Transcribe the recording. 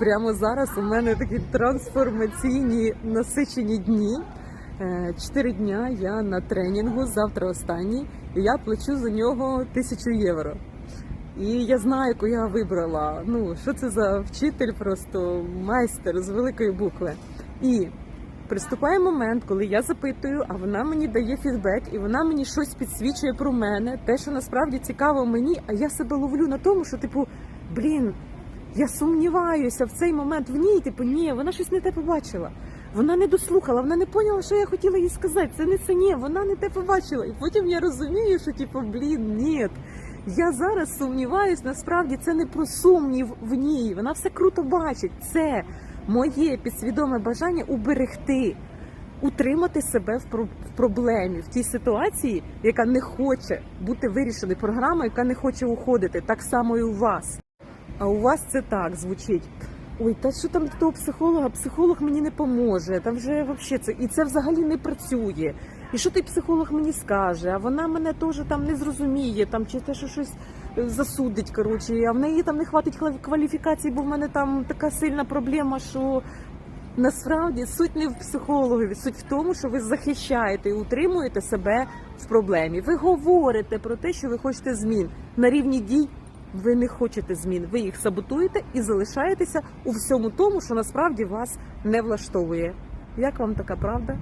Прямо зараз у мене такі трансформаційні насичені дні. Е, Чотири дня я на тренінгу, завтра останній, і я плачу за нього тисячу євро. І я знаю, яку я вибрала. Ну, що це за вчитель, просто майстер з великої букви. І приступає момент, коли я запитую, а вона мені дає фідбек, і вона мені щось підсвічує про мене, те, що насправді цікаво мені, а я себе ловлю на тому, що типу, блін, я сумніваюся в цей момент в ній. Типу, ні, вона щось не те побачила. Вона не дослухала, вона не поняла, що я хотіла їй сказати. Це не це ні, вона не те побачила. І потім я розумію, що типу, блін, ні. Я зараз сумніваюсь, насправді це не про сумнів в ній. Вона все круто бачить. Це моє підсвідоме бажання уберегти, утримати себе в проблемі, в тій ситуації, яка не хоче бути вирішена, програма, яка не хоче уходити. Так само і у вас. А у вас це так звучить. Ой, та що там до того психолога? Психолог мені не поможе. Там вже вообще це і це взагалі не працює. І що той психолог мені скаже? А вона мене теж там не зрозуміє, там чи те, що щось е, засудить. Коротше, а в неї там не хватить квалі- кваліфікації, бо в мене там така сильна проблема, що насправді суть не в психологові, суть в тому, що ви захищаєте і утримуєте себе в проблемі. Ви говорите про те, що ви хочете змін на рівні дій. Ви не хочете змін, ви їх саботуєте і залишаєтеся у всьому тому, що насправді вас не влаштовує. Як вам така правда?